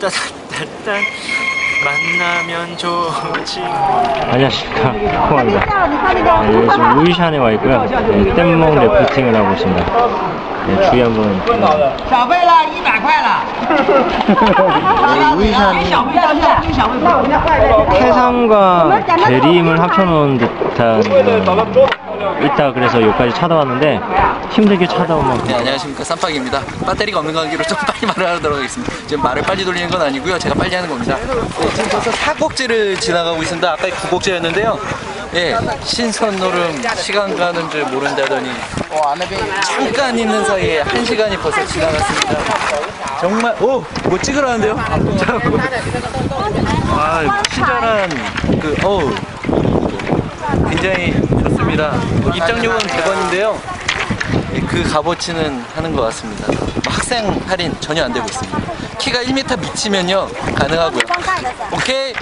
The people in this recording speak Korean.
따따따따 만나면 좋지. 안녕하십니까. 코아입니다. 네, 아, 요즘 우이샨에 와 있고요. 네, 땜몽 래프팅을 하고 있습니다. 네, 주위 한번 우이샨이 해상과 대림을 합쳐놓은 듯한 뭐, 있다 그래서 여기까지 찾아왔는데 힘들게 찾아오면 네, 안녕하십니까. 쌈박입니다. 배터리가 없는 관계로 좀 빨리 말을 하도록 하겠습니다. 지금 말을 빨리 돌리는 건 아니고요. 제가 빨리 하는 겁니다. 네, 지금 벌써 사곡제를 지나가고 있습니다. 아까 구곡제였는데요. 예, 신선 노름 시간 가는 줄 모른다더니 잠깐 있는 사이에 한 시간이 벌써 지나갔습니다. 정말 오 뭐 찍으라는데요? 아 친절한 그 어우 굉장히 좋습니다. 입장료는 100원인데요. 그 값어치는 하는 것 같습니다. 학생 할인 전혀 안 되고 있습니다. 키가 1m 미치면요 가능하고요. 오케이.